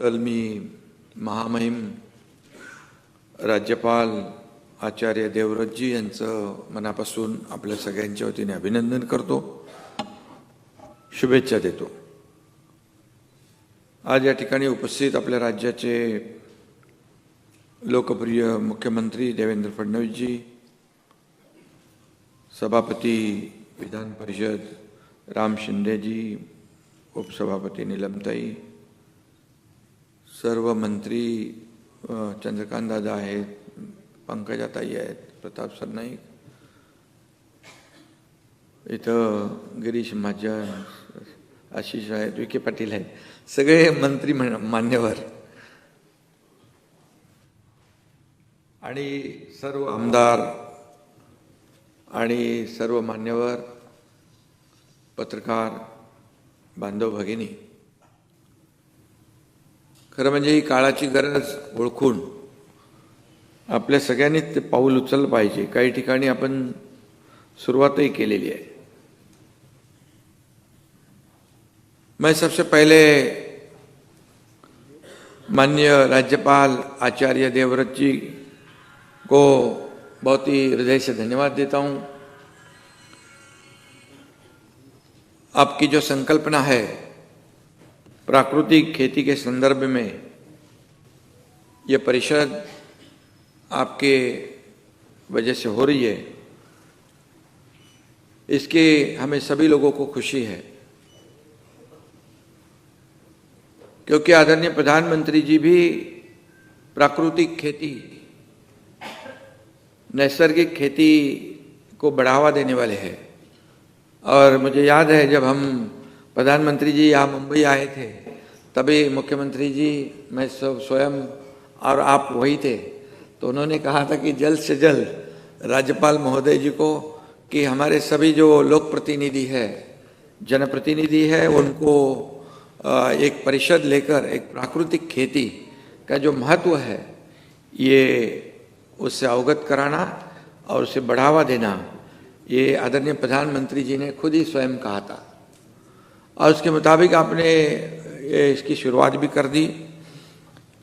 तर मी महामहिम राज्यपाल आचार्य देवव्रतजी यांचं मनापासून आपल्या सगळ्यांच्या वतीने अभिनंदन करतो. शुभेच्छा देतो. आज या ठिकाणी उपस्थित आपल्या राज्याचे लोकप्रिय मुख्यमंत्री देवेंद्र फडणवीसजी सभापती विधान परिषद राम शिंदेजी उपसभापती निलमताई सर्व मंत्री चंद्रकांत दादा आहेत पंकजाताई आहेत प्रताप सरनाईक. इथं गिरीश महाजन आशिष आहेत विखे पाटील आहेत. सगळे मंत्री म्हण- मान्यवर. आणि सर्व आमदार आणि सर्व मान्यवर पत्रकार बांधव भगिनी. खरं म्हणजे ही काळाची गरज ओळखून आपल्या सगळ्यांनीच ते पाऊल उचललं पाहिजे. काही ठिकाणी आपण सुरुवातही केलेली आहे. मैं सबसे पहले माननीय राज्यपाल आचार्य देवव्रत जी को बहुत ही हृदय से धन्यवाद देता हूं। आपकी जो संकल्पना है प्राकृतिक खेती के संदर्भ में ये परिषद आपके वजह से हो रही है। इसके हमें सभी लोगों को खुशी है। क्योंकि आदरणीय प्रधानमंत्री जी भी प्राकृतिक खेती, नैसर्गिक खेती को बढ़ावा देने वाले हैं। और मुझे याद है जब हम प्रधानमंत्री जी, यहाँ मुंबई आए थे, तभी मुख्यमंत्री जी, मैं सब स्वयं और आप वही थे। तो उन्होंने कहा था कि जल्द से जल्द राज्यपाल महोदय जी को कि हमारे सभी जो लोक प्रतिनिधि है, जनप्रतिनिधि है, उनको एक परिषद लेकर, एक प्राकृतिक खेती का जो महत्व है, ये उससे अवगत कराना और उसे बढ़ावा देना, ये आदरणीय प्रधानमंत्री जी ने खुद ही स्वयं कहा था। और उसके मुताबिक आपने इसकी शुरुआत भी कर दी।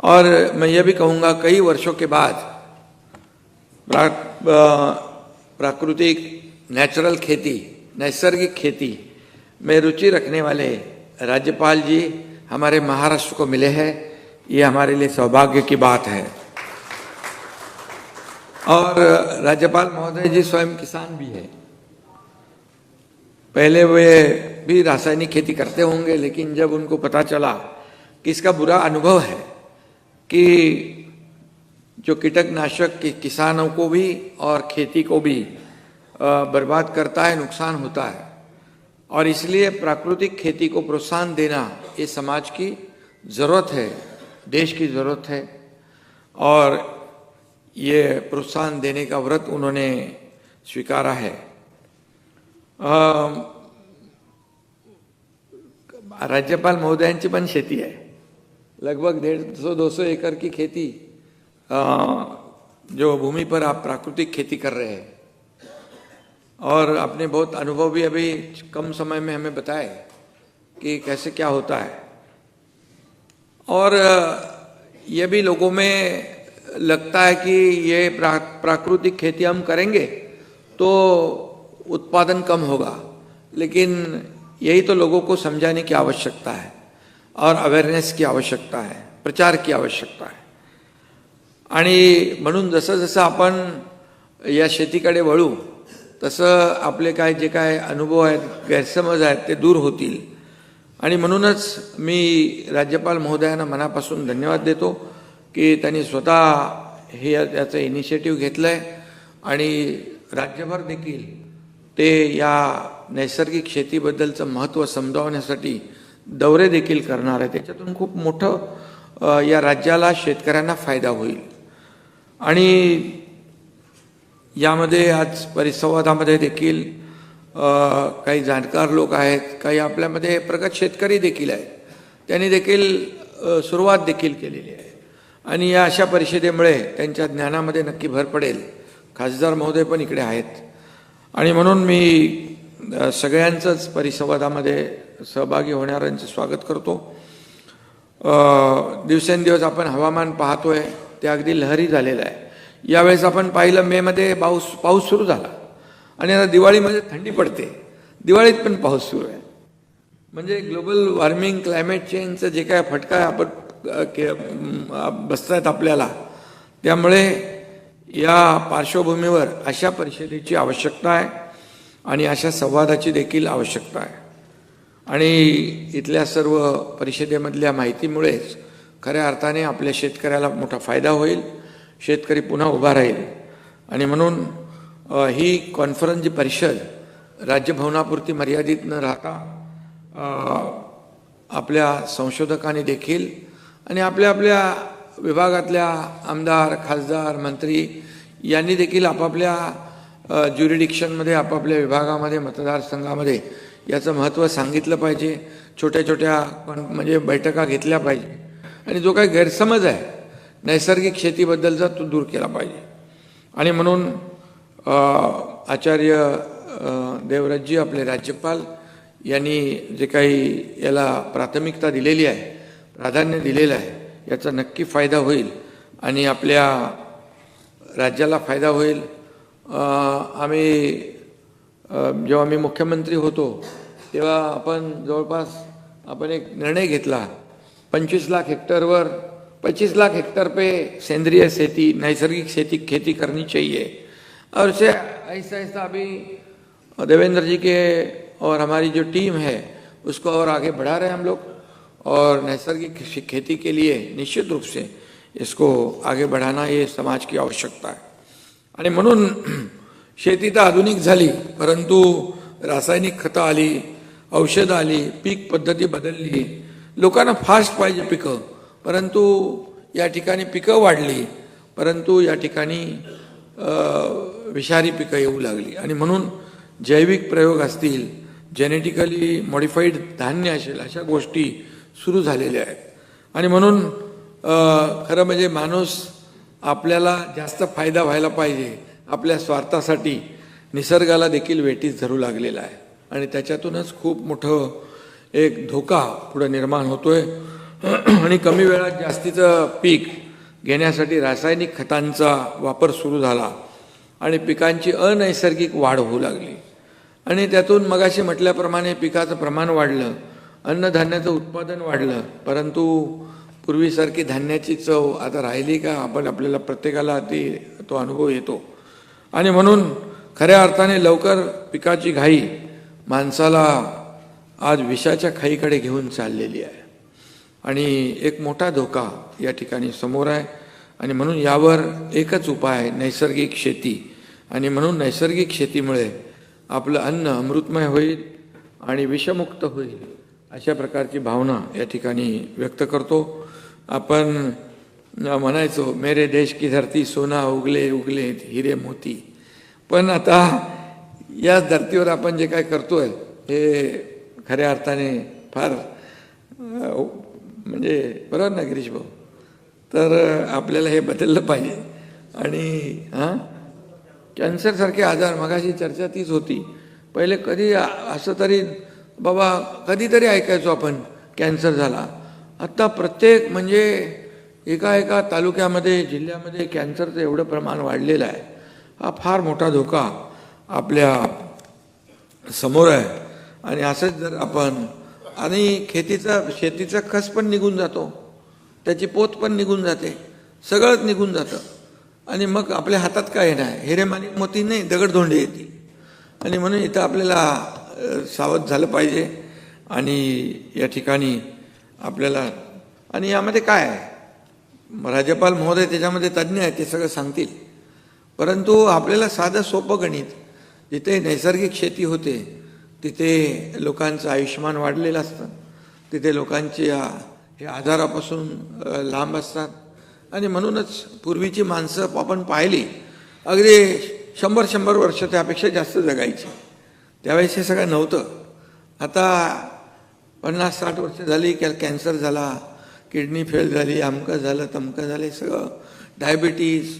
और मैं ये भी कहूँगा, कई वर्षों के बाद प्राकृतिक नेचुरल खेती, नैसर्गिक खेती में रुचि रखने वाले राज्यपाल जी हमारे महाराष्ट्र को मिले हैं। ये हमारे लिए सौभाग्य की बात है। और राज्यपाल महोदय जी स्वयं किसान भी है। पहले वे भी रासायनिक खेती करते होंगे, लेकिन जब उनको पता चला कि इसका बुरा अनुभव है कि जो कीटकनाशक कि किसानों को भी और खेती को भी बर्बाद करता है, नुकसान होता है, और इसलिए प्राकृतिक खेती को प्रोत्साहन देना ये समाज की ज़रूरत है, देश की ज़रूरत है, और ये प्रोत्साहन देने का व्रत उन्होंने स्वीकारा है। राज्यपाल महोदयांची पण शेती आहे. लगभग डेढ़ सौ दो सौ एकड़ की खेती अ, जो भूमि पर आप प्राकृतिक खेती कर रहे हैं. और आपने बहुत अनुभव भी अभी कम समय में हमें बताए कि कैसे क्या होता है. और अ, ये भी लोगों में लगता है कि ये प्रा, प्राकृतिक खेती हम करेंगे तो उत्पादन कम होगा। लेकिन यही तो लोगों को समझाने की आवश्यकता है और अवेअरनेस की आवश्यकता है प्रचार की आवश्यकता आहे आणि म्हणून जसं जसं आपण या शेतीकडे वळू तसं आपले काय जे काय अनुभव आहेत गैरसमज आहेत ते दूर होतील. आणि म्हणूनच मी राज्यपाल महोदयांना मनापासून धन्यवाद देतो की त्यांनी स्वतः हे याचं इनिशिएटिव्ह घेतलं आहे आणि राज्यभर देखील ते या नैसर्गिक शेतीबद्दलचं महत्त्व समजावण्यासाठी दौरे देखील करणार आहे. त्याच्यातून खूप मोठं या राज्याला शेतकऱ्यांना फायदा होईल. आणि यामध्ये आज परिसंवादामध्ये देखील काही जाणकार लोक आहेत काही आपल्यामध्ये प्रगत शेतकरी देखील आहेत. त्यांनी देखील सुरुवात देखील केलेली आहे. आणि या अशा परिषदेमुळे त्यांच्या ज्ञानामध्ये नक्की भर पडेल. खासदार महोदय पण इकडे आहेत. आणि म्हणून मी सगळ्यांचंच परिसंवादामध्ये सहभागी होणाऱ्यांचे स्वागत करतो. दिवसेंदिवस आपण हवामान पाहतोय ते अगदी लहरी झालेलं आहे. यावेळेस आपण पाहिलं मेमध्ये पाऊस पाऊस सुरू झाला. आणि आता दिवाळीमध्ये थंडी पडते. दिवाळीत पण पाऊस सुरू आहे. म्हणजे ग्लोबल वॉर्मिंग क्लायमेट चेंजचं जे काय फटका आपण बसत के आपल्याला त्यामुळे या पार्श्वभूमीवर अशा परिषदेची आवश्यकता आहे आणि अशा संवादाची देखील आवश्यकता आहे. आणि इथल्या सर्व परिषदेमधल्या माहितीमुळेच खऱ्या अर्थाने आपल्या शेतकऱ्याला मोठा फायदा होईल शेतकरी पुन्हा उभा राहील. आणि म्हणून ही कॉन्फरन्स जी परिषद राज्यभवनापुरती मर्यादित न राहता आपल्या संशोधकांनी देखील आणि आपल्या आपल्या विभागातल्या आमदार खासदार मंत्री यांनी देखील आपापल्या ज्युरिडिक्शनमध्ये आपापल्या विभागामध्ये मतदारसंघामध्ये याचं महत्त्व सांगितलं पाहिजे. छोट्या छोट्या म्हणजे बैठका घेतल्या पाहिजे. आणि जो काही गैरसमज आहे नैसर्गिक शेतीबद्दलचा तो दूर केला पाहिजे. आणि म्हणून आचार्य देवराजजी आपले राज्यपाल यांनी जे काही याला प्राथमिकता दिलेली आहे प्राधान्य दिलेलं आहे याचा नक्की फायदा होईल आणि आपल्या राज्याला फायदा होईल. आम्ही जेव्हा मी मुख्यमंत्री होतो तेव्हा आपण जवळपास आपण एक निर्णय घेतला. पंचवीस लाख हेक्टरवर पच्चीस लाख हेक्टर पे सेंद्रिय खेती नैसर्गिक खेती खेती करनी चाहिए. और उसे ऐसा ऐसा अभी देवेंद्र जी के और हमारी जो टीम है उसको और आगे बढ़ा रहे हैं हम लोग. और नैसर्गिक खेती के लिए निश्चित रूप से इसको आगे बढ़ाना ये समाज की आवश्यकता है। आणि म्हणून शेती तर आधुनिक झाली परंतु रासायनिक खतं आली औषधं आली पीक पद्धती बदलली लोकांना फास्ट पाहिजे पिकं परंतु या ठिकाणी पिकं वाढली परंतु या ठिकाणी विषारी पिकं येऊ लागली. आणि म्हणून जैविक प्रयोग असतील जेनेटिकली मॉडिफाईड धान्य असेल अशा गोष्टी सुरू झालेले आहेत. आणि म्हणून खरं म्हणजे माणूस आपल्याला जास्त फायदा व्हायला पाहिजे. आपल्या स्वार्थासाठी निसर्गाला देखील वेटीस धरू लागलेला आहे. आणि त्याच्यातूनच खूप मोठं एक धोका पुढे निर्माण होतो आहे आणि कमी वेळात जास्तीचं पीक घेण्यासाठी रासायनिक खतांचा वापर सुरू झाला. आणि पिकांची अनैसर्गिक वाढ होऊ लागली. आणि त्यातून मगाशी म्हटल्याप्रमाणे पिकाचं प्रमाण वाढलं. अन्नधान्याचं उत्पादन वाढलं. परंतु पूर्वीसारखी धान्याची चव आता राहिली का? आपण आपल्याला प्रत्येकाला ती तो अनुभव येतो. आणि म्हणून खऱ्या अर्थाने लवकर पिकाची घाई माणसाला आज विषाच्या खाईकडे घेऊन चाललेली आहे. आणि एक मोठा धोका या ठिकाणी समोर आहे. आणि म्हणून यावर एकच उपाय नैसर्गिक शेती. आणि म्हणून नैसर्गिक शेतीमुळे आपलं अन्न अमृतमय होईल आणि विषमुक्त होईल. अशा प्रकारची भावना या ठिकाणी व्यक्त करतो. आपण म्हणायचो मेरे देश की धरती सोना उगले उगले हिरे मोती. पण आता याच धर्तीवर आपण जे काय करतोय हे खऱ्या अर्थाने फार म्हणजे बरोबर ना गिरीश भाऊ? तर आपल्याला हे बदललं पाहिजे. आणि हां? कॅन्सरसारखे आजार मगाशी चर्चा तीच होती. पहिले कधी असं तरी बाबा कधीतरी ऐकायचो आपण कॅन्सर झाला. आत्ता प्रत्येक म्हणजे एका एका तालुक्यामध्ये जिल्ह्यामध्ये कॅन्सरचं एवढं प्रमाण वाढलेलं आहे. हा फार मोठा धोका आपल्यासमोर आहे. आणि असंच जर आपण आणि खेतीचा शेतीचा खस पण निघून जातो. त्याची पोत पण निघून जाते. सगळंच निघून जातं. आणि मग आपल्या हातात काय येणार हिरेमानी मोती नाही दगडधोंडे येतील. आणि म्हणून इथं आपल्याला सावध झालं पाहिजे. आणि या ठिकाणी आपल्याला आणि यामध्ये काय आहे? राज्यपाल महोदय त्याच्यामध्ये तज्ज्ञ आहेत ते सगळं सांगतील. परंतु आपल्याला साधं सोपं गणित जिथे नैसर्गिक शेती होते तिथे लोकांचं आयुष्यमान वाढलेलं असतं. तिथे लोकांच्या हे आजारापासून लांब असतात. आणि म्हणूनच पूर्वीची माणसं आपण पाहिली अगदी शंभर शंभर वर्ष त्यापेक्षा जास्त जगायची. त्यावेळेस हे सगळं नव्हतं. आता पन्नास साठ वर्ष झाली कॅ कॅन्सर झाला किडनी फेल झाली अमकं झालं तमकं झालं हे सगळं डायबिटीज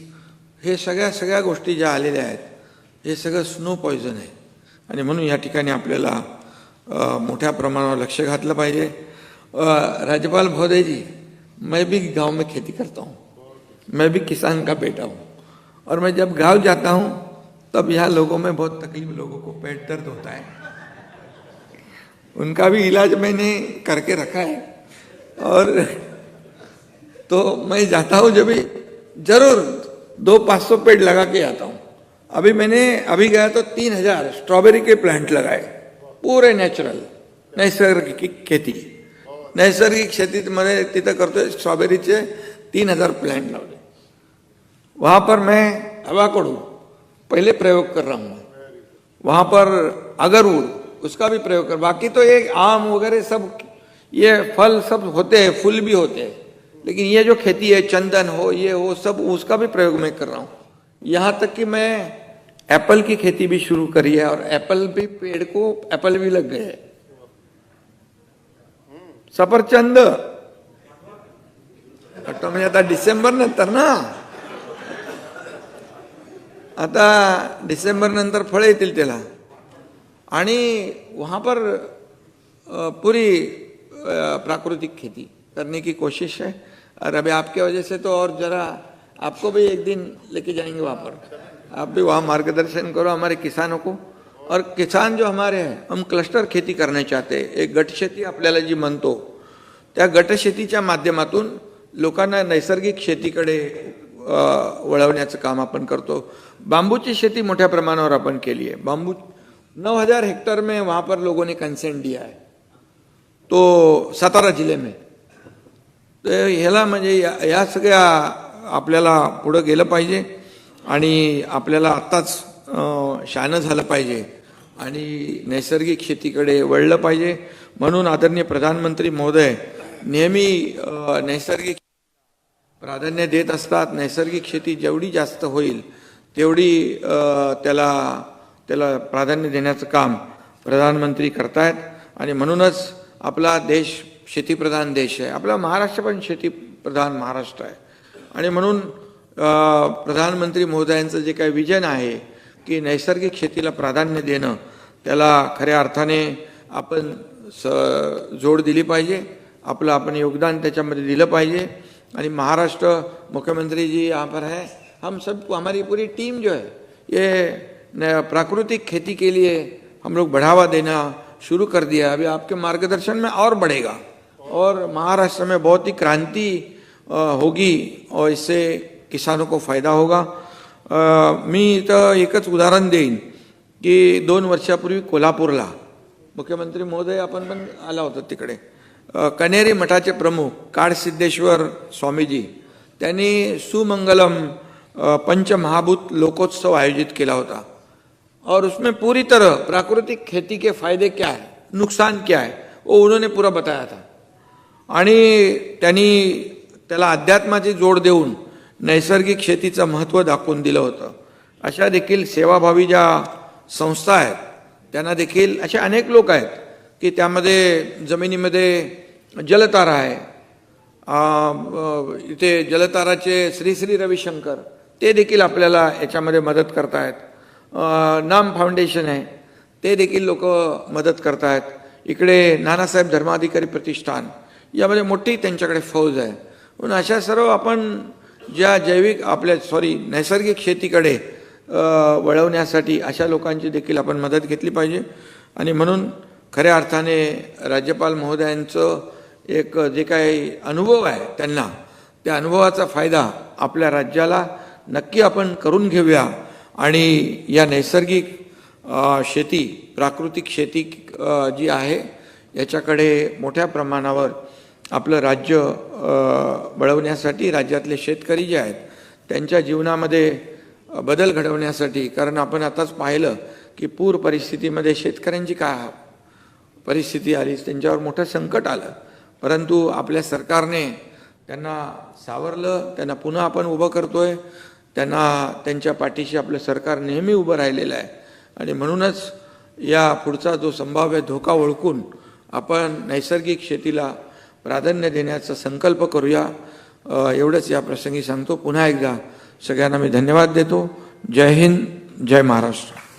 हे सगळ्या सगळ्या गोष्टी ज्या आलेल्या आहेत हे सगळं स्नो पॉयझन आहे. आणि म्हणून या ठिकाणी आपल्याला मोठ्या प्रमाणावर लक्ष घातलं पाहिजे. राज्यपाल महोदयजी मैं भी गांव में खेती करता हूँ. मैं भी किसान का बेटा हूँ. और मैं जब गांव जाता हूँ तब यहाँ लोगों में बहुत तकलीफ़, लोगों को पेट दर्द होता है। उनका भी इलाज मैंने करके रखा है। और तो मैं जाता हूँ जब भी, ज़रूर दो पाँच सौ पेड़ लगा के आता हूँ। अभी मैंने, अभी गया तो तीन हज़ार स्ट्रॉबेरी के प्लांट लगाए। पूरे नेचुरल, नैसर्गिक खेती। नैसर्गिक खेती मैंने शेतीमध्ये तिथं करतोय स्ट्रॉबेरीचे तीन हज़ार प्लांट लावले वहाँ पर मैं अवाकडू पहले प्रयोग कर रहा हूँ वहाँ पर अगरवुड उसका भी प्रयोग कर बाकी तो ये आम वगैरह सब ये फल सब होते हैं फूल भी होते हैं लेकिन ये जो खेती है चंदन हो ये हो सब उसका भी प्रयोग मैं कर रहा हूँ यहाँ तक कि मैं एप्पल की खेती भी शुरू करी है और एप्पल भी पेड़ को एप्पल भी लग गए हैं सफरचंद डिसेंबर नंतर ना आता डिसेंबरनंतर फळं येतील त्याला. आणि वहाँ पर पूरी प्राकृतिक खेती करने की कोशिश है. और अभी आपके वजह से तो और जरा आपको भी एक दिन लेके जाएंगे वहाँ पर। आप भी वहाँ मार्गदर्शन करो हमारे किसानों को। और किसान जो हमारे हैं हम क्लस्टर खेती करणे चाहते हैं. एक गटशेती आपल्याला जी म्हणतो त्या गटशेतीच्या माध्यमातून लोकांना नैसर्गिक शेतीकडे वळवण्याचं काम आपण करतो. बांबूची शेती मोठ्या प्रमाणावर आपण केली आहे. बांबू नौ हजार हेक्टर में वहाँ पर लोगों ने कंसेंट दिया है. तो सातारा जिले में. तर ह्याला म्हणजे या या सगळ्या आपल्याला पुढं गेलं पाहिजे आणि आपल्याला आत्ताच शानं झालं पाहिजे आणि नैसर्गिक शेतीकडे वळलं पाहिजे. म्हणून आदरणीय प्रधानमंत्री महोदय नेहमी नैसर्गिक प्राधान्य देत असतात नैसर्गिक शेती जेवढी जास्त होईल तेवढी त्याला त्याला प्राधान्य देण्याचं काम प्रधानमंत्री करतायत. आणि म्हणूनच आपला देश शेतीप्रधान देश आहे. आपला महाराष्ट्र पण शेतीप्रधान महाराष्ट्र आहे. आणि म्हणून प्रधानमंत्री महोदयांचं जे काही विजन आहे की नैसर्गिक शेतीला प्राधान्य देणं त्याला खऱ्या अर्थाने आपण स जोड दिली पाहिजे. आपलं आपण योगदान त्याच्यामध्ये दिलं पाहिजे. आणि महाराष्ट्र मुख्यमंत्री जी यहाँ पर है। हम सब हमारी पूरी टीम जो है, ये प्राकृतिक खेती के लिए हम लोग बढ़ावा देना शुरू कर दिया अभी आपके मार्गदर्शन में और बढ़ेगा। और महाराष्ट्र में बहुत ही क्रांति होगी और इससे किसानों को फ़ायदा होगा। मी इथं एकच उदाहरण देईन की दोन वर्षापूर्वी कोल्हापूरला मुख्यमंत्री महोदय आपण पण आला होता तिकडे. कनेरी मठाचे प्रमुख काडसिद्धेश्वर स्वामीजी त्यांनी सुमंगलम पंचमहाभूत लोकोत्सव आयोजित केला होता. और उसमें पूरी तरह प्राकृतिक खेती के फायदे क्या है नुकसान क्या है वो उन्होंने पूरा बताया था. आणि त्यांनी त्याला अध्यात्माची जोड देऊन नैसर्गिक शेतीचं महत्त्व दाखवून दिलं होतं. अशा देखील सेवाभावी ज्या संस्था आहेत त्यांना देखील असे अनेक लोक आहेत की त्यामध्ये जमिनीमध्ये जलतारा आहे. इथे जलताराचे श्री श्री रविशंकर ते देखील आपल्याला याच्यामध्ये मदत करतायत. नाम फाउंडेशन आहे ते देखील लोक मदत करतायत. इकडे नानासाहेब धर्माधिकारी प्रतिष्ठान यामध्ये मोठी त्यांच्याकडे फौज आहे. म्हणून अशा सर्व आपण ज्या जैविक आपल्या सॉरी नैसर्गिक शेतीकडे वळवण्यासाठी अशा लोकांची देखील आपण मदत घेतली पाहिजे. आणि म्हणून खऱ्या अर्थाने राज्यपाल महोदयांचं एक जे काही अनुभव आहे त्यांना त्या अनुभवाचा फायदा आपल्या राज्याला नक्की आपण करून घेऊया. आणि या नैसर्गिक शेती प्राकृतिक शेती जी आहे याच्याकडे मोठ्या प्रमाणावर आपलं राज्य वळवण्यासाठी राज्यातले शेतकरी जे आहेत त्यांच्या जीवनामध्ये बदल घडवण्यासाठी कारण आपण आताच पाहिलं की पूर परिस्थितीमध्ये शेतकऱ्यांची काय परिस्थिती आली त्यांच्यावर मोठं संकट आलं. परंतु आपल्या सरकारने त्यांना सावरलं त्यांना पुन्हा आपण उभं करतोय. त्यांना त्यांच्या पाठीशी आपलं सरकार नेहमी उभं राहिलेलं आहे. आणि म्हणूनच या पुढचा जो संभाव्य धोका ओळखून आपण नैसर्गिक शेतीला प्राधान्य देण्याचा संकल्प करूया. एवढंच या प्रसंगी सांगतो. पुन्हा एकदा सगळ्यांना मी धन्यवाद देतो. जय हिंद जय महाराष्ट्र.